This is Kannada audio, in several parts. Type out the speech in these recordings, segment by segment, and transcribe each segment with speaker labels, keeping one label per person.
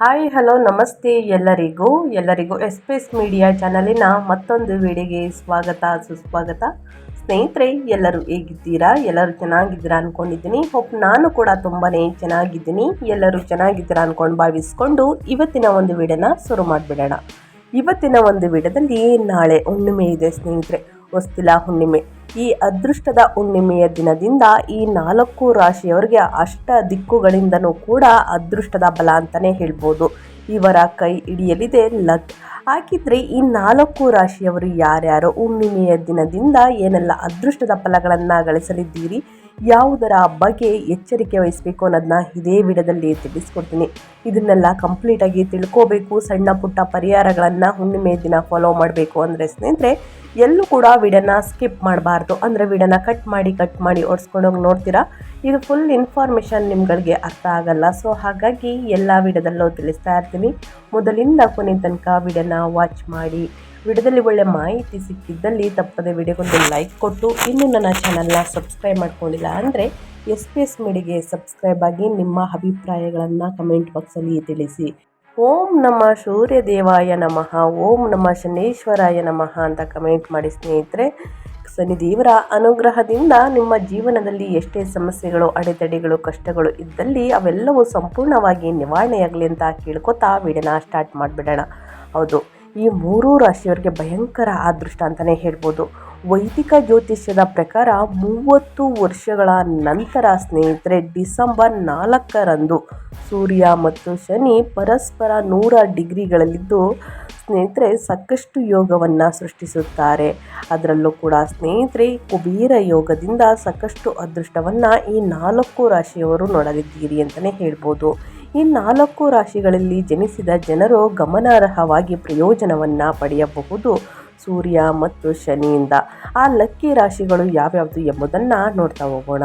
Speaker 1: ಹಾಯ್, ಹಲೋ, ನಮಸ್ತೆ ಎಲ್ಲರಿಗೂ. ಎಲ್ಲರಿಗೂ ಎಸ್ ಪಿ ಎಸ್ ಮೀಡಿಯಾ ಚಾನಲಿನ ಮತ್ತೊಂದು ವಿಡಿಯೋಗೆ ಸ್ವಾಗತ, ಸುಸ್ವಾಗತ. ಸ್ನೇಹಿತರೆ, ಎಲ್ಲರೂ ಹೇಗಿದ್ದೀರಾ? ಎಲ್ಲರೂ ಚೆನ್ನಾಗಿದ್ದೀರಾ ಅಂದ್ಕೊಂಡಿದ್ದೀನಿ ಹೋಪ್ ನಾನು ಕೂಡ ತುಂಬಾ ಚೆನ್ನಾಗಿದ್ದೀನಿ. ಎಲ್ಲರೂ ಚೆನ್ನಾಗಿದ್ದೀರಾ ಅಂದ್ಕೊಂಡು ಭಾವಿಸ್ಕೊಂಡು ಇವತ್ತಿನ ಒಂದು ವಿಡಿಯೋನ ಶುರು ಮಾಡಿಬಿಡೋಣ. ಇವತ್ತಿನ ಒಂದು ವಿಡಿಯೋದಲ್ಲಿ ನಾಳೆ ಹುಣ್ಣಿಮೆ ಇದೆ ಸ್ನೇಹಿತರೆ. ಹೊಸ್ತಿಲ ಹುಣ್ಣಿಮೆ. ಈ ಅದೃಷ್ಟದ ಹುಣ್ಣಿಮೆಯ ದಿನದಿಂದ ಈ ನಾಲ್ಕು ರಾಶಿಯವರಿಗೆ ಅಷ್ಟ ದಿಕ್ಕುಗಳಿಂದನೂ ಕೂಡ ಅದೃಷ್ಟದ ಬಲ ಅಂತಲೇ ಹೇಳ್ಬೋದು. ಇವರ ಕೈ ಹಿಡಿಯಲಿದೆ. ಲಕ್ ಹಾಗಿದ್ರೆ ಈ ನಾಲ್ಕು ರಾಶಿಯವರು ಯಾರ್ಯಾರು? ಹುಣ್ಣಿಮೆಯ ದಿನದಿಂದ ಏನೆಲ್ಲ ಅದೃಷ್ಟದ ಫಲಗಳನ್ನು ಗಳಿಸಲಿದ್ದೀರಿ? ಯಾವುದರ ಬಗ್ಗೆ ಎಚ್ಚರಿಕೆ ವಹಿಸಬೇಕು ಅನ್ನೋದನ್ನ ಇದೇ ವಿಡಿಯೋದಲ್ಲಿ ತಿಳಿಸ್ಕೊಡ್ತೀನಿ. ಇದನ್ನೆಲ್ಲ ಕಂಪ್ಲೀಟಾಗಿ ತಿಳ್ಕೋಬೇಕು, ಸಣ್ಣ ಪುಟ್ಟ ಪರಿಹಾರಗಳನ್ನು ಹುಣ್ಣಿಮೆ ದಿನ ಫಾಲೋ ಮಾಡಬೇಕು ಅಂದರೆ ಸ್ನೇಹಿತರೆ, ಎಲ್ಲೂ ಕೂಡ ವಿಡನ್ನ ಸ್ಕಿಪ್ ಮಾಡಬಾರ್ದು. ಅಂದರೆ ವಿಡನ್ನ ಕಟ್ ಮಾಡಿ ಕಟ್ ಮಾಡಿ ಓಡಿಸ್ಕೊಂಡೋಗಿ ನೋಡ್ತೀರಾ? ಇದು ಫುಲ್ ಇನ್ಫಾರ್ಮೇಷನ್ ನಿಮ್ಗಳಿಗೆ ಅರ್ಥ ಆಗಲ್ಲ. ಸೊ ಹಾಗಾಗಿ ಎಲ್ಲ ವಿಡದಲ್ಲೂ ತಿಳಿಸ್ತಾ ಇರ್ತೀನಿ. ಮೊದಲಿಂದ ಕೊನೆ ತನಕ ವಿಡನ್ನ ವಾಚ್ ಮಾಡಿ, ವಿಡಿಯೋದಲ್ಲಿ ಒಳ್ಳೆ ಮಾಹಿತಿ ಸಿಕ್ಕಿದ್ದಲ್ಲಿ ತಪ್ಪದೆ ವಿಡಿಯೋಗೊಂದು ಲೈಕ್ ಕೊಟ್ಟು, ಇನ್ನೂ ನನ್ನ ಚಾನಲ್ನ ಸಬ್ಸ್ಕ್ರೈಬ್ ಮಾಡ್ಕೊಂಡಿಲ್ಲ ಅಂದರೆ ಎಸ್ ಪಿ ಎಸ್ ಮೀಡಿಗೆ ಸಬ್ಸ್ಕ್ರೈಬ್ ಆಗಿ ನಿಮ್ಮ ಅಭಿಪ್ರಾಯಗಳನ್ನು ಕಮೆಂಟ್ ಬಾಕ್ಸಲ್ಲಿ ತಿಳಿಸಿ. ಓಂ ನಮ್ಮ ಸೂರ್ಯದೇವಾಯ ನಮಃ, ಓಂ ನಮ್ಮ ಶನೇಶ್ವರಾಯ ನಮಃ ಅಂತ ಕಮೆಂಟ್ ಮಾಡಿ ಸ್ನೇಹಿತರೆ. ಶನಿದೇವರ ಅನುಗ್ರಹದಿಂದ ನಿಮ್ಮ ಜೀವನದಲ್ಲಿ ಎಷ್ಟೇ ಸಮಸ್ಯೆಗಳು, ಅಡೆತಡೆಗಳು, ಕಷ್ಟಗಳು ಇದ್ದಲ್ಲಿ ಅವೆಲ್ಲವೂ ಸಂಪೂರ್ಣವಾಗಿ ನಿವಾರಣೆಯಾಗಲಿ ಅಂತ ಕೇಳ್ಕೊತಾ ವಿಡಿಯೋನ ಸ್ಟಾರ್ಟ್ ಮಾಡಿಬಿಡೋಣ. ಹೌದು, ಈ ಮೂರೂ ರಾಶಿಯವರಿಗೆ ಭಯಂಕರ ಅದೃಷ್ಟ ಅಂತಲೇ ಹೇಳ್ಬೋದು. ವೈದಿಕ ಜ್ಯೋತಿಷ್ಯದ ಪ್ರಕಾರ ಮೂವತ್ತು ವರ್ಷಗಳ ನಂತರ ಸ್ನೇಹಿತರೆ, ಡಿಸೆಂಬರ್ ನಾಲ್ಕರಂದು ಸೂರ್ಯ ಮತ್ತು ಶನಿ ಪರಸ್ಪರ ನೂರ ಡಿಗ್ರಿಗಳಲ್ಲಿದ್ದು ಸ್ನೇಹಿತರೆ ಸಾಕಷ್ಟು ಯೋಗವನ್ನು ಸೃಷ್ಟಿಸುತ್ತಾರೆ. ಅದರಲ್ಲೂ ಕೂಡ ಸ್ನೇಹಿತರೆ, ಕುಬೇರ ಯೋಗದಿಂದ ಸಾಕಷ್ಟು ಅದೃಷ್ಟವನ್ನು ಈ ನಾಲ್ಕು ರಾಶಿಯವರು ನೋಡಲಿದ್ದೀರಿ ಅಂತಲೇ ಹೇಳ್ಬೋದು. ಈ ನಾಲ್ಕು ರಾಶಿಗಳಲ್ಲಿ ಜನಿಸಿದ ಜನರು ಗಮನಾರ್ಹವಾಗಿ ಪ್ರಯೋಜನವನ್ನು ಪಡೆಯಬಹುದು. ಸೂರ್ಯ ಮತ್ತು ಶನಿಯಿಂದ ಆ ಲಕ್ಕಿ ರಾಶಿಗಳು ಯಾವ್ಯಾವುದು ಎಂಬುದನ್ನು ನೋಡ್ತಾ ಹೋಗೋಣ.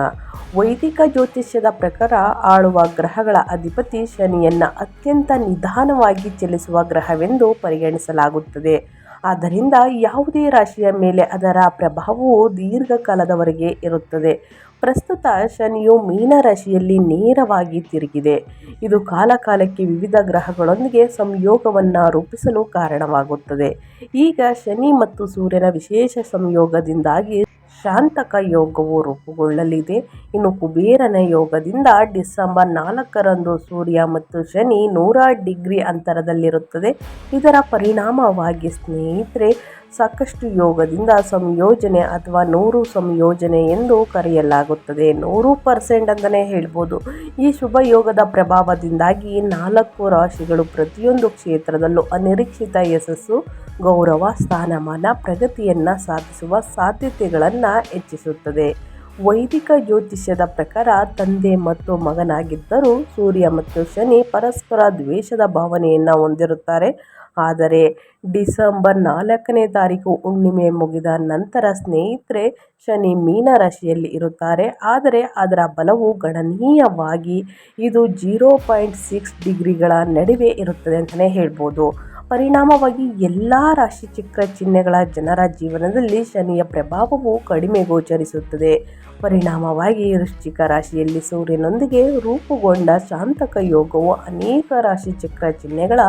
Speaker 1: ವೈದಿಕ ಜ್ಯೋತಿಷ್ಯದ ಪ್ರಕಾರ ಆಳುವ ಗ್ರಹಗಳ ಅಧಿಪತಿ ಶನಿಯನ್ನು ಅತ್ಯಂತ ನಿಧಾನವಾಗಿ ಚಲಿಸುವ ಗ್ರಹವೆಂದು ಪರಿಗಣಿಸಲಾಗುತ್ತದೆ. ಆದ್ದರಿಂದ ಯಾವುದೇ ರಾಶಿಯ ಮೇಲೆ ಅದರ ಪ್ರಭಾವವು ದೀರ್ಘಕಾಲದವರೆಗೆ ಇರುತ್ತದೆ. ಪ್ರಸ್ತುತ ಶನಿಯು ಮೀನ ರಾಶಿಯಲ್ಲಿ ನೇರವಾಗಿ ತಿರುಗಿದೆ. ಇದು ಕಾಲಕಾಲಕ್ಕೆ ವಿವಿಧ ಗ್ರಹಗಳೊಂದಿಗೆ ಸಂಯೋಗವನ್ನು ರೂಪಿಸಲು ಕಾರಣವಾಗುತ್ತದೆ. ಈಗ ಶನಿ ಮತ್ತು ಸೂರ್ಯನ ವಿಶೇಷ ಸಂಯೋಗದಿಂದಾಗಿ ಶಾಂತಕ ಯೋಗವು ರೂಪುಗೊಳ್ಳಲಿದೆ. ಇನ್ನು ಕುಬೇರನ ಯೋಗದಿಂದ ಡಿಸೆಂಬರ್ ನಾಲ್ಕರಂದು ಸೂರ್ಯ ಮತ್ತು ಶನಿ ನೂರ ಡಿಗ್ರಿ ಅಂತರದಲ್ಲಿರುತ್ತದೆ. ಇದರ ಪರಿಣಾಮವಾಗಿ ಸ್ನೇಹಿತರೆ, ಸಾಕಷ್ಟು ಯೋಗದಿಂದ ಸಂಯೋಜನೆ ಅಥವಾ ನೂರು ಸಂಯೋಜನೆ ಎಂದು ಕರೆಯಲಾಗುತ್ತದೆ. ನೂರು ಪರ್ಸೆಂಟ್ ಅಂತಲೇ ಹೇಳ್ಬೋದು. ಈ ಶುಭ ಯೋಗದ ಪ್ರಭಾವದಿಂದಾಗಿ ನಾಲ್ಕು ರಾಶಿಗಳು ಪ್ರತಿಯೊಂದು ಕ್ಷೇತ್ರದಲ್ಲೂ ಅನಿರೀಕ್ಷಿತ ಯಶಸ್ಸು ಗೌರವ, ಸ್ಥಾನಮಾನ, ಪ್ರಗತಿಯನ್ನು ಸಾಧಿಸುವ ಸಾಧ್ಯತೆಗಳನ್ನು ಹೆಚ್ಚಿಸುತ್ತದೆ. ವೈದಿಕ ಜ್ಯೋತಿಷ್ಯದ ಪ್ರಕಾರ ತಂದೆ ಮತ್ತು ಮಗನಾಗಿದ್ದರೂ ಸೂರ್ಯ ಮತ್ತು ಶನಿ ಪರಸ್ಪರ ದ್ವೇಷದ ಭಾವನೆಯನ್ನು ಹೊಂದಿರುತ್ತಾರೆ. ಆದರೆ ಡಿಸೆಂಬರ್ ನಾಲ್ಕನೇ ತಾರೀಕು ಹುಣ್ಣಿಮೆ ಮುಗಿದ ನಂತರ ಸ್ನೇಹಿತರೆ, ಶನಿ ಮೀನ ರಾಶಿಯಲ್ಲಿ ಇರುತ್ತಾರೆ. ಆದರೆ ಅದರ ಬಲವು ಗಣನೀಯವಾಗಿ ಇದು ಜೀರೋ ಪಾಯಿಂಟ್ ಸಿಕ್ಸ್ ಡಿಗ್ರಿಗಳ ನಡುವೆ ಇರುತ್ತದೆ ಅಂತಲೇ ಹೇಳ್ಬೋದು. ಪರಿಣಾಮವಾಗಿ ಎಲ್ಲ ರಾಶಿ ಚಿಕ್ಕ ಚಿಹ್ನೆಗಳ ಜನರ ಜೀವನದಲ್ಲಿ ಶನಿಯ ಪ್ರಭಾವವು ಕಡಿಮೆ ಗೋಚರಿಸುತ್ತದೆ. ಪರಿಣಾಮವಾಗಿ ವೃಶ್ಚಿಕ ರಾಶಿಯಲ್ಲಿ ಸೂರ್ಯನೊಂದಿಗೆ ರೂಪುಗೊಂಡ ಶಾಂತಕ ಯೋಗವು ಅನೇಕ ರಾಶಿ ಚಕ್ರ ಚಿಹ್ನೆಗಳ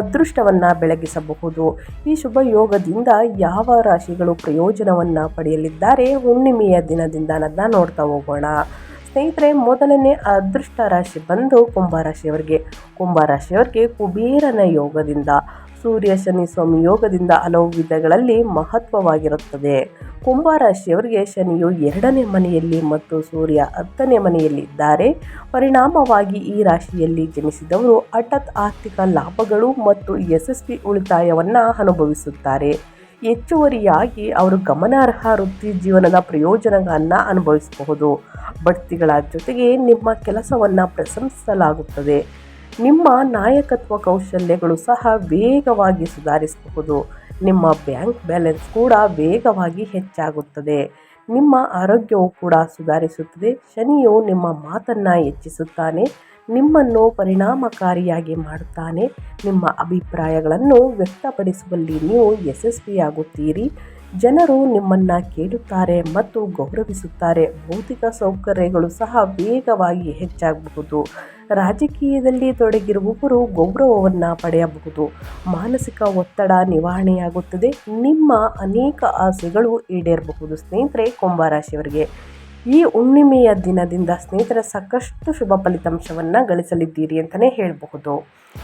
Speaker 1: ಅದೃಷ್ಟವನ್ನು ಬೆಳಗಿಸಬಹುದು. ಈ ಶುಭ ಯೋಗದಿಂದ ಯಾವ ರಾಶಿಗಳು ಪ್ರಯೋಜನವನ್ನು ಪಡೆಯಲಿದ್ದಾರೆ ಹುಣ್ಣಿಮೆಯ ದಿನದಿಂದ ಅನ್ನೋದನ್ನ ನೋಡ್ತಾ ಹೋಗೋಣ. ಸ್ನೇಹಿತರೆ, ಮೊದಲನೇ ಅದೃಷ್ಟ ರಾಶಿ ಬಂದು ಕುಂಭರಾಶಿಯವರಿಗೆ ಕುಂಭರಾಶಿಯವರಿಗೆ ಕುಬೇರನ ಯೋಗದಿಂದ, ಸೂರ್ಯ ಶನಿ ಸ್ವಾಮಿ ಯೋಗದಿಂದ ಹಲವು ವಿಧಗಳಲ್ಲಿ ಮಹತ್ವವಾಗಿರುತ್ತದೆ. ಕುಂಭರಾಶಿಯವರಿಗೆ ಶನಿಯು ಎರಡನೇ ಮನೆಯಲ್ಲಿ ಮತ್ತು ಸೂರ್ಯ ಹತ್ತನೇ ಮನೆಯಲ್ಲಿದ್ದಾರೆ ಪರಿಣಾಮವಾಗಿ ಈ ರಾಶಿಯಲ್ಲಿ ಜನಿಸಿದವರು ಹಠಾತ್ ಆರ್ಥಿಕ ಲಾಭಗಳು ಮತ್ತು ಯಶಸ್ವಿ ಉಳಿತಾಯವನ್ನು ಅನುಭವಿಸುತ್ತಾರೆ. ಹೆಚ್ಚುವರಿಯಾಗಿ ಅವರು ಗಮನಾರ್ಹ ವೃತ್ತಿ ಜೀವನದ ಪ್ರಯೋಜನಗಳನ್ನು ಅನುಭವಿಸಬಹುದು. ಬಡ್ತಿಗಳ ಜೊತೆಗೆ ನಿಮ್ಮ ಕೆಲಸವನ್ನು ಪ್ರಶಂಸಿಸಲಾಗುತ್ತದೆ. ನಿಮ್ಮ ನಾಯಕತ್ವ ಕೌಶಲ್ಯಗಳು ಸಹ ವೇಗವಾಗಿ ಸುಧಾರಿಸಬಹುದು. ನಿಮ್ಮ ಬ್ಯಾಂಕ್ ಬ್ಯಾಲೆನ್ಸ್ ಕೂಡ ವೇಗವಾಗಿ ಹೆಚ್ಚಾಗುತ್ತದೆ. ನಿಮ್ಮ ಆರೋಗ್ಯವು ಕೂಡ ಸುಧಾರಿಸುತ್ತದೆ. ಶನಿಯು ನಿಮ್ಮ ಮಾತನ್ನು ಹೆಚ್ಚಿಸುತ್ತಾನೆ. ನಿಮ್ಮನ್ನು ಪರಿಣಾಮಕಾರಿಯಾಗಿ ಮಾಡುತ್ತಾನೆ. ನಿಮ್ಮ ಅಭಿಪ್ರಾಯಗಳನ್ನು ವ್ಯಕ್ತಪಡಿಸುವಲ್ಲಿ ನೀವು ಯಶಸ್ವಿಯಾಗುತ್ತೀರಿ. ಜನರು ನಿಮ್ಮನ್ನು ಕೇಳುತ್ತಾರೆ ಮತ್ತು ಗೌರವಿಸುತ್ತಾರೆ. ಭೌತಿಕ ಸೌಕರ್ಯಗಳು ಸಹ ವೇಗವಾಗಿ ಹೆಚ್ಚಾಗಬಹುದು. ರಾಜಕೀಯದಲ್ಲಿ ತೊಡಗಿರುವವರು ಗೌರವವನ್ನು ಪಡೆಯಬಹುದು. ಮಾನಸಿಕ ಒತ್ತಡ ನಿವಾರಣೆಯಾಗುತ್ತದೆ. ನಿಮ್ಮ ಅನೇಕ ಆಸೆಗಳು ಈಡೇರಬಹುದು. ಸ್ನೇಹಿತರೆ ಕುಂಭರಾಶಿಯವರಿಗೆ ಈ ಹುಣ್ಣಿಮೆಯ ದಿನದಿಂದ ಸ್ನೇಹಿತರ ಸಾಕಷ್ಟು ಶುಭ ಫಲಿತಾಂಶವನ್ನು ಗಳಿಸಲಿದ್ದೀರಿ ಅಂತಲೇ ಹೇಳಬಹುದು.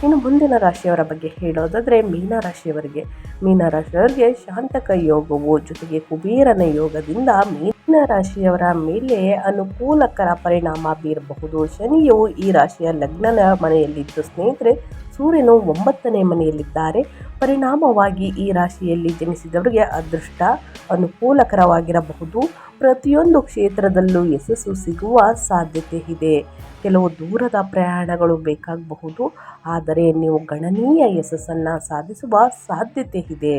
Speaker 1: ಇನ್ನು ಮುಂದಿನ ರಾಶಿಯವರ ಬಗ್ಗೆ ಹೇಳೋದಾದರೆ ಮೀನರಾಶಿಯವರಿಗೆ ಮೀನರಾಶಿಯವರಿಗೆ ಶಾಂತಕ ಯೋಗವು ಜೊತೆಗೆ ಕುಬೇರನ ಯೋಗದಿಂದ ಮೀನರಾಶಿಯವರ ಮೇಲೆ ಅನುಕೂಲಕರ ಪರಿಣಾಮ ಬೀರಬಹುದು. ಶನಿಯು ಈ ರಾಶಿಯ ಲಗ್ನನ ಮನೆಯಲ್ಲಿದ್ದು ಸ್ನೇಹಿತರೆ ಸೂರ್ಯನು ಒಂಬತ್ತನೇ ಮನೆಯಲ್ಲಿದ್ದಾರೆ. ಪರಿಣಾಮವಾಗಿ ಈ ರಾಶಿಯಲ್ಲಿ ಜನಿಸಿದವರಿಗೆ ಅದೃಷ್ಟ ಅನುಕೂಲಕರವಾಗಿರಬಹುದು. ಪ್ರತಿಯೊಂದು ಕ್ಷೇತ್ರದಲ್ಲೂ ಯಶಸ್ಸು ಸಿಗುವ ಸಾಧ್ಯತೆ ಇದೆ. ಕೆಲವು ದೂರದ ಪ್ರಯಾಣಗಳು ಬೇಕಾಗಬಹುದು. ಆದರೆ ನೀವು ಗಣನೀಯ ಯಶಸ್ಸನ್ನು ಸಾಧಿಸುವ ಸಾಧ್ಯತೆ ಇದೆ.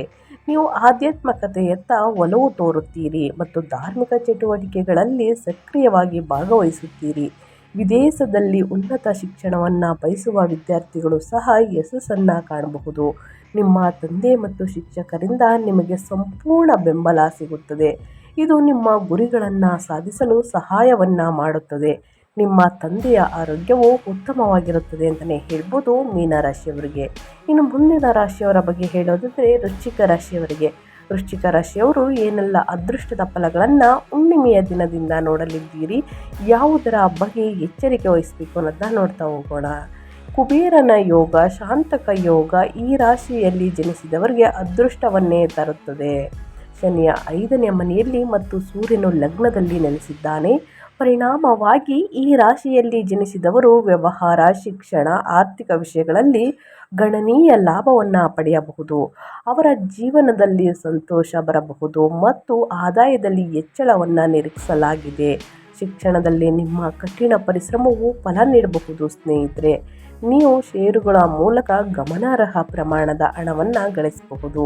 Speaker 1: ನೀವು ಆಧ್ಯಾತ್ಮಕತೆಯತ್ತ ಒಲವು ತೋರುತ್ತೀರಿ ಮತ್ತು ಧಾರ್ಮಿಕ ಚಟುವಟಿಕೆಗಳಲ್ಲಿ ಸಕ್ರಿಯವಾಗಿ ಭಾಗವಹಿಸುತ್ತೀರಿ. ವಿದೇಶದಲ್ಲಿ ಉನ್ನತ ಶಿಕ್ಷಣವನ್ನು ಬಯಸುವ ವಿದ್ಯಾರ್ಥಿಗಳು ಸಹ ಯಶಸ್ಸನ್ನು ಕಾಣಬಹುದು. ನಿಮ್ಮ ತಂದೆ ಮತ್ತು ಶಿಕ್ಷಕರಿಂದ ನಿಮಗೆ ಸಂಪೂರ್ಣ ಬೆಂಬಲ ಸಿಗುತ್ತದೆ. ಇದು ನಿಮ್ಮ ಗುರಿಗಳನ್ನು ಸಾಧಿಸಲು ಸಹಾಯವನ್ನು ಮಾಡುತ್ತದೆ. ನಿಮ್ಮ ತಂದೆಯ ಆರೋಗ್ಯವು ಉತ್ತಮವಾಗಿರುತ್ತದೆ ಅಂತಲೇ ಹೇಳ್ಬೋದು ಮೀನರಾಶಿಯವರಿಗೆ. ಇನ್ನು ಮುಂದಿನ ರಾಶಿಯವರ ಬಗ್ಗೆ ಹೇಳೋದಾದರೆ ರುಚಿಕ ರಾಶಿಯವರಿಗೆ. ವೃಶ್ಚಿಕ ರಾಶಿಯವರು ಏನೆಲ್ಲ ಅದೃಷ್ಟದ ಫಲಗಳನ್ನು ಹುಣ್ಣಿಮೆಯ ದಿನದಿಂದ ನೋಡಲಿದ್ದೀರಿ, ಯಾವುದರ ಬಗ್ಗೆ ಎಚ್ಚರಿಕೆ ವಹಿಸಬೇಕು ಅನ್ನೋದನ್ನ ನೋಡ್ತಾ ಹೋಗೋಣ. ಕುಬೇರನ ಯೋಗ, ಶಾಂತಕ ಯೋಗ ಈ ರಾಶಿಯಲ್ಲಿ ಜನಿಸಿದವರಿಗೆ ಅದೃಷ್ಟವನ್ನೇ ತರುತ್ತದೆ. ಶನಿಯ ಐದನೇ ಮನೆಯಲ್ಲಿ ಮತ್ತು ಸೂರ್ಯನು ಲಗ್ನದಲ್ಲಿ ನೆಲೆಸಿದ್ದಾನೆ. ಪರಿಣಾಮವಾಗಿ ಈ ರಾಶಿಯಲ್ಲಿ ಜನಿಸಿದವರು ವ್ಯವಹಾರ, ಶಿಕ್ಷಣ, ಆರ್ಥಿಕ ವಿಷಯಗಳಲ್ಲಿ ಗಣನೀಯ ಲಾಭವನ್ನು ಪಡೆಯಬಹುದು. ಅವರ ಜೀವನದಲ್ಲಿ ಸಂತೋಷ ಬರಬಹುದು ಮತ್ತು ಆದಾಯದಲ್ಲಿ ಹೆಚ್ಚಳವನ್ನು ನಿರೀಕ್ಷಿಸಲಾಗಿದೆ. ಶಿಕ್ಷಣದಲ್ಲಿ ನಿಮ್ಮ ಕಠಿಣ ಪರಿಶ್ರಮವು ಫಲ ನೀಡಬಹುದು ಸ್ನೇಹಿತರೆ. ನೀವು ಷೇರುಗಳ ಮೂಲಕ ಗಮನಾರ್ಹ ಪ್ರಮಾಣದ ಹಣವನ್ನು ಗಳಿಸಬಹುದು.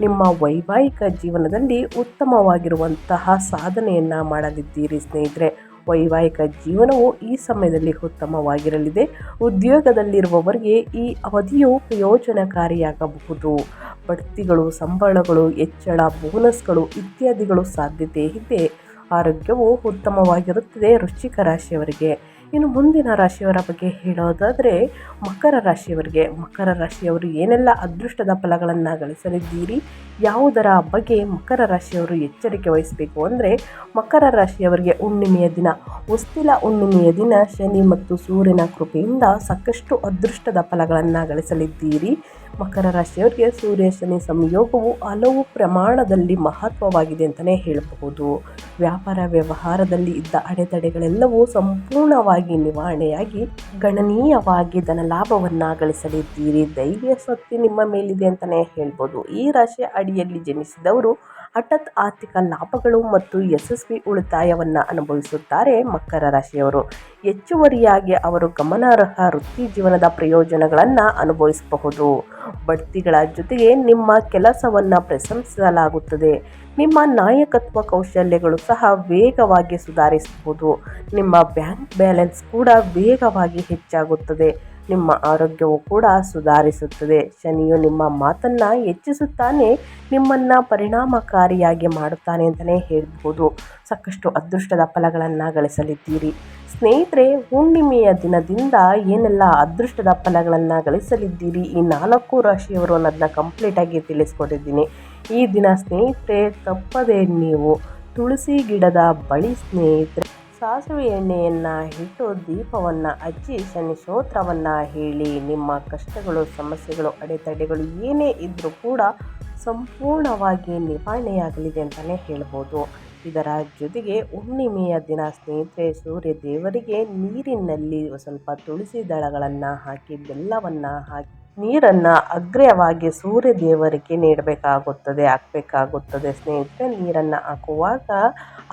Speaker 1: ನಿಮ್ಮ ವೈವಾಹಿಕ ಜೀವನದಲ್ಲಿ ಉತ್ತಮವಾಗಿರುವಂತಹ ಸಾಧನೆಯನ್ನು ಮಾಡಲಿದ್ದೀರಿ ಸ್ನೇಹಿತರೆ. ವೈವಾಹಿಕ ಜೀವನವು ಈ ಸಮಯದಲ್ಲಿ ಉತ್ತಮವಾಗಿರಲಿದೆ. ಉದ್ಯೋಗದಲ್ಲಿರುವವರಿಗೆ ಈ ಅವಧಿಯು ಪ್ರಯೋಜನಕಾರಿಯಾಗಬಹುದು. ಬಡ್ತಿಗಳು, ಸಂಬಳಗಳು, ಹೆಚ್ಚಳ, ಬೋನಸ್ಗಳು ಇತ್ಯಾದಿಗಳು ಸಾಧ್ಯತೆ ಇದೆ. ಆರೋಗ್ಯವು ಉತ್ತಮವಾಗಿರುತ್ತದೆ ವೃಶ್ಚಿಕ ರಾಶಿಯವರಿಗೆ. ಇನ್ನು ಮುಂದಿನ ರಾಶಿಯವರ ಬಗ್ಗೆ ಹೇಳೋದಾದರೆ ಮಕರ ರಾಶಿಯವರಿಗೆ. ಮಕರ ರಾಶಿಯವರು ಏನೆಲ್ಲ ಅದೃಷ್ಟದ ಫಲಗಳನ್ನು ಗಳಿಸಲಿದ್ದೀರಿ? ಯಾವುದರ ಬಗ್ಗೆ ಮಕರ ರಾಶಿಯವರು ಎಚ್ಚರಿಕೆ ವಹಿಸಬೇಕು ಅಂದರೆ ಮಕರ ರಾಶಿಯವರಿಗೆ ಹುಣ್ಣಿಮೆಯ ದಿನ. ಉಸ್ತಿಲ ಹುಣ್ಣಿಮೆಯ ದಿನ ಶನಿ ಮತ್ತು ಸೂರ್ಯನ ಕೃಪೆಯಿಂದ ಸಾಕಷ್ಟು ಅದೃಷ್ಟದ ಫಲಗಳನ್ನು ಗಳಿಸಲಿದ್ದೀರಿ. ಮಕರ ರಾಶಿಯವರಿಗೆ ಸೂರ್ಯ ಶನಿ ಸಂಯೋಗವು ಹಲವು ಪ್ರಮಾಣದಲ್ಲಿ ಮಹತ್ವವಾಗಿದೆ ಅಂತಲೇ ಹೇಳಬಹುದು. ವ್ಯಾಪಾರ ವ್ಯವಹಾರದಲ್ಲಿ ಇದ್ದ ಅಡೆತಡೆಗಳೆಲ್ಲವೂ ಸಂಪೂರ್ಣವಾಗಿ ನಿವಾರಣೆಯಾಗಿ ಗಣನೀಯವಾಗಿ ಧನ ಲಾಭವನ್ನು ಗಳಿಸಲಿದ್ದೀರಿ ಧೈರ್ಯ ಶಕ್ತಿ ನಿಮ್ಮ ಮೇಲಿದೆ ಅಂತಲೇ ಹೇಳ್ಬೋದು. ಈ ರಾಶಿಯ ಅಡಿಯಲ್ಲಿ ಜನಿಸಿದವರು ಹಠಾತ್ ಆರ್ಥಿಕ ಲಾಭಗಳು ಮತ್ತು ಯಶಸ್ವಿ ಉಳಿತಾಯವನ್ನು ಅನುಭವಿಸುತ್ತಾರೆ ಮಕರ ರಾಶಿಯವರು. ಹೆಚ್ಚುವರಿಯಾಗಿ ಅವರು ಗಮನಾರ್ಹ ವೃತ್ತಿ ಜೀವನದ ಪ್ರಯೋಜನಗಳನ್ನು ಅನುಭವಿಸಬಹುದು. ಬಡ್ತಿಗಳ ಜೊತೆಗೆ ನಿಮ್ಮ ಕೆಲಸವನ್ನು ಪ್ರಶಂಸಿಸಲಾಗುತ್ತದೆ. ನಿಮ್ಮ ನಾಯಕತ್ವ ಕೌಶಲ್ಯಗಳು ಸಹ ವೇಗವಾಗಿ ಸುಧಾರಿಸಬಹುದು. ನಿಮ್ಮ ಬ್ಯಾಂಕ್ ಬ್ಯಾಲೆನ್ಸ್ ಕೂಡ ವೇಗವಾಗಿ ಹೆಚ್ಚಾಗುತ್ತದೆ. ನಿಮ್ಮ ಆರೋಗ್ಯವು ಕೂಡ ಸುಧಾರಿಸುತ್ತದೆ. ಶನಿಯು ನಿಮ್ಮ ಮಾತನ್ನು ಹೆಚ್ಚಿಸುತ್ತಾನೆ, ನಿಮ್ಮನ್ನು ಪರಿಣಾಮಕಾರಿಯಾಗಿ ಮಾಡುತ್ತಾನೆ ಅಂತಲೇ ಹೇಳ್ಬೋದು ಸಾಕಷ್ಟು ಅದೃಷ್ಟದ ಫಲಗಳನ್ನು ಗಳಿಸಲಿದ್ದೀರಿ. ಸ್ನೇಹಿತರೆ, ಹುಣ್ಣಿಮೆಯ ದಿನದಿಂದ ಏನೆಲ್ಲ ಅದೃಷ್ಟದ ಫಲಗಳನ್ನು ಗಳಿಸಲಿದ್ದೀರಿ ಈ ನಾಲ್ಕು ರಾಶಿಯವರು ಅನ್ನೋದನ್ನ ಕಂಪ್ಲೀಟಾಗಿ ತಿಳಿಸ್ಕೊಟ್ಟಿದ್ದೀನಿ. ಈ ದಿನ ಸ್ನೇಹಿತರೆ, ತಪ್ಪದೆ ನೀವು ತುಳಸಿ ಗಿಡದ ಬಳಿ ಸ್ನೇಹಿತರೆ ಸಾಸಿವೆ ಎಣ್ಣೆಯನ್ನು ಇಟ್ಟು ದೀಪವನ್ನು ಹಚ್ಚಿ ಶನಿ ಸ್ತೋತ್ರವನ್ನು ಹೇಳಿ ನಿಮ್ಮ ಕಷ್ಟಗಳು, ಸಮಸ್ಯೆಗಳು, ಅಡೆತಡೆಗಳು ಏನೇ ಇದ್ದರೂ ಕೂಡ ಸಂಪೂರ್ಣವಾಗಿ ನಿವಾರಣೆಯಾಗಲಿದೆ ಅಂತಲೇ ಹೇಳ್ಬೋದು. ಇದರ ಜೊತೆಗೆ ಹುಣ್ಣಿಮೆಯ ದಿನ ಸ್ನೇಹಿತರೆ ಸೂರ್ಯ ದೇವರಿಗೆ ನೀರಿನಲ್ಲಿ ಸ್ವಲ್ಪ ತುಳಸಿ ದಳಗಳನ್ನು ಹಾಕಿ, ಬೆಲ್ಲವನ್ನು ಹಾಕಿ ನೀರನ್ನು ಅಗ್ರ್ಯವಾಗಿ ಸೂರ್ಯ ದೇವರಿಗೆ ನೀಡಬೇಕಾಗುತ್ತದೆ, ಹಾಕ್ಬೇಕಾಗುತ್ತದೆ. ಸ್ನೇಹಿತರೆ, ನೀರನ್ನು ಹಾಕುವಾಗ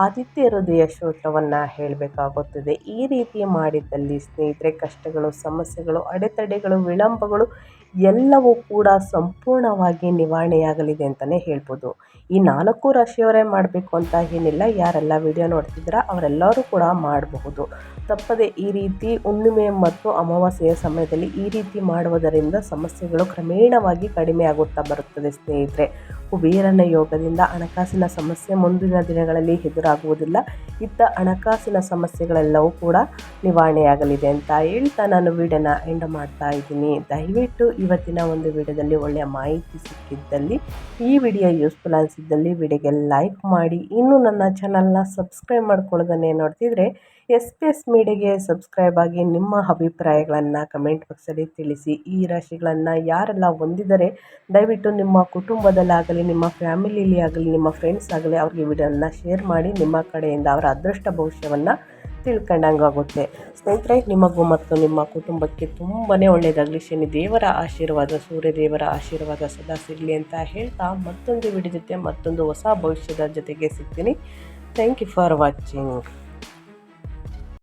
Speaker 1: ಆದಿತ್ಯ ಹೃದಯ ಸ್ತೋತ್ರವನ್ನು ಹೇಳಬೇಕಾಗುತ್ತದೆ. ಈ ರೀತಿ ಮಾಡಿದ್ದಲ್ಲಿ ಸ್ನೇಹಿತರೆ, ಕಷ್ಟಗಳು, ಸಮಸ್ಯೆಗಳು, ಅಡೆತಡೆಗಳು, ವಿಳಂಬಗಳು ಎಲ್ಲವೂ ಕೂಡ ಸಂಪೂರ್ಣವಾಗಿ ನಿವಾರಣೆಯಾಗಲಿದೆ ಅಂತಲೇ ಹೇಳ್ಬೋದು. ಈ ನಾಲ್ಕು ರಾಶಿಯವರೇ ಮಾಡಬೇಕು ಅಂತ ಏನಿಲ್ಲ. ಯಾರೆಲ್ಲ ವಿಡಿಯೋ ನೋಡ್ತಿದ್ದೀರಾ, ಅವರೆಲ್ಲರೂ ಕೂಡ ಮಾಡಬಹುದು. ತಪ್ಪದೆ ಈ ರೀತಿ ಹುಣ್ಣಿಮೆ ಮತ್ತು ಅಮಾವಾಸ್ಯೆಯ ಸಮಯದಲ್ಲಿ ಈ ರೀತಿ ಮಾಡುವುದರಿಂದ ಸಮಸ್ಯೆಗಳು ಕ್ರಮೇಣವಾಗಿ ಕಡಿಮೆ ಆಗುತ್ತಾ ಬರುತ್ತದೆ ಸ್ನೇಹಿತರೆ. ಕುಬೇರನ ಯೋಗದಿಂದ ಹಣಕಾಸಿನ ಸಮಸ್ಯೆ ಮುಂದಿನ ದಿನಗಳಲ್ಲಿ ಎದುರಾಗುವುದಿಲ್ಲ. ಇತ್ತ ಹಣಕಾಸಿನ ಸಮಸ್ಯೆಗಳೆಲ್ಲವೂ ಕೂಡ ನಿವಾರಣೆಯಾಗಲಿದೆ ಅಂತ ಹೇಳ್ತಾ ನಾನು ವಿಡಿಯೋನ ಎಂಡ್ ಮಾಡ್ತಾ ಇದ್ದೀನಿ. ದಯವಿಟ್ಟು ಇವತ್ತಿನ ಒಂದು ವಿಡಿಯೋದಲ್ಲಿ ಒಳ್ಳೆಯ ಮಾಹಿತಿ ಸಿಕ್ಕಿದ್ದಲ್ಲಿ, ಈ ವಿಡಿಯೋ ಯೂಸ್ಫುಲ್ ಅನಿಸಿದ್ದಲ್ಲಿ, ವಿಡಿಯೋಗೆ ಲೈಕ್ ಮಾಡಿ. ಇನ್ನೂ ನನ್ನ ಚಾನಲ್ನ ಸಬ್ಸ್ಕ್ರೈಬ್ ಮಾಡ್ಕೊಳ್ಳೋದನ್ನೇ ನೋಡ್ತಿದ್ರೆ ಎಸ್ ಪಿ ಎಸ್ ಮೀಡಿಯಾಗೆ ಸಬ್ಸ್ಕ್ರೈಬ್ ಆಗಿ ನಿಮ್ಮ ಅಭಿಪ್ರಾಯಗಳನ್ನು ಕಮೆಂಟ್ ಬಾಕ್ಸಲ್ಲಿ ತಿಳಿಸಿ. ಈ ರಾಶಿಗಳನ್ನು ಯಾರೆಲ್ಲ ಹೊಂದಿದರೆ ದಯವಿಟ್ಟು ನಿಮ್ಮ ಕುಟುಂಬದಲ್ಲಾಗಲಿ, ನಿಮ್ಮ ಫ್ಯಾಮಿಲಿಯಲ್ಲಿ ಆಗಲಿ ನಿಮ್ಮ ಫ್ರೆಂಡ್ಸ್ ಆಗಲಿ ಅವ್ರಿಗೆ ವಿಡಿಯೋನ ಶೇರ್ ಮಾಡಿ, ನಿಮ್ಮ ಕಡೆಯಿಂದ ಅವರ ಅದೃಷ್ಟ ಭವಿಷ್ಯವನ್ನು ತಿಳ್ಕೊಂಡಂಗಾಗುತ್ತೆ ಸ್ನೇಹಿತರೆ, ನಿಮಗೂ ಮತ್ತು ನಿಮ್ಮ ಕುಟುಂಬಕ್ಕೆ ತುಂಬಾ ಒಳ್ಳೆಯದಾಗಲಿ. ಶನಿ ದೇವರ ಆಶೀರ್ವಾದ ಸೂರ್ಯ ದೇವರ ಆಶೀರ್ವಾದ ಸದಾ ಸಿಗಲಿ ಅಂತ ಹೇಳ್ತಾ ಮತ್ತೊಂದು ವಿಡಿಯೋ ಜೊತೆ ಮತ್ತೊಂದು ಹೊಸ ಭವಿಷ್ಯದ ಜೊತೆಗೆ ಸಿಗ್ತೀನಿ. Thank you for watching